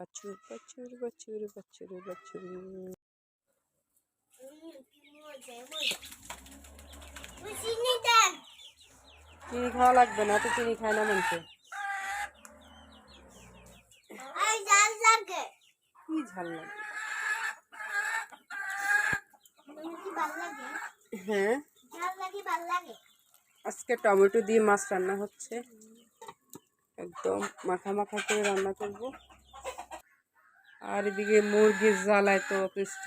বাছুর বাছুর বাছুর বাছুর বাছুর চিনি খাওয়া লাগবে না, তো চিনি খায় না লাগে কি ঝাল লাগে। হ্যাঁ? আজকে টমেটো দিয়ে মাছ রান্না হচ্ছে। একদম মাখা মাখা করে রান্না করব। আর এদিকে মুরগির জ্বালায় তো অতিষ্ঠ।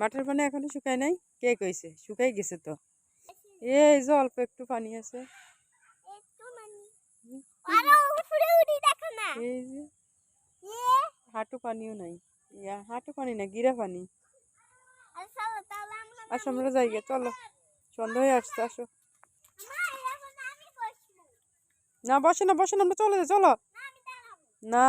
মাঠের পানি এখনও শুকায় নাই? কে কইছে শুকাই গেছে তো। এই যে অল্প একটু পানি আছে। একটু আরে উপরে উড়ি দেখো না। এই যে। হাঁটু পানিও নাই। ইয়া হাঁটু পানি না গিরা পানি। আর চলো আমরা আসো আমরা যাই গে, চলো। সন্ধ্যা হয়ে আসছে আসো। না বসে না বসে না আমরা চলে যাই চলো। না।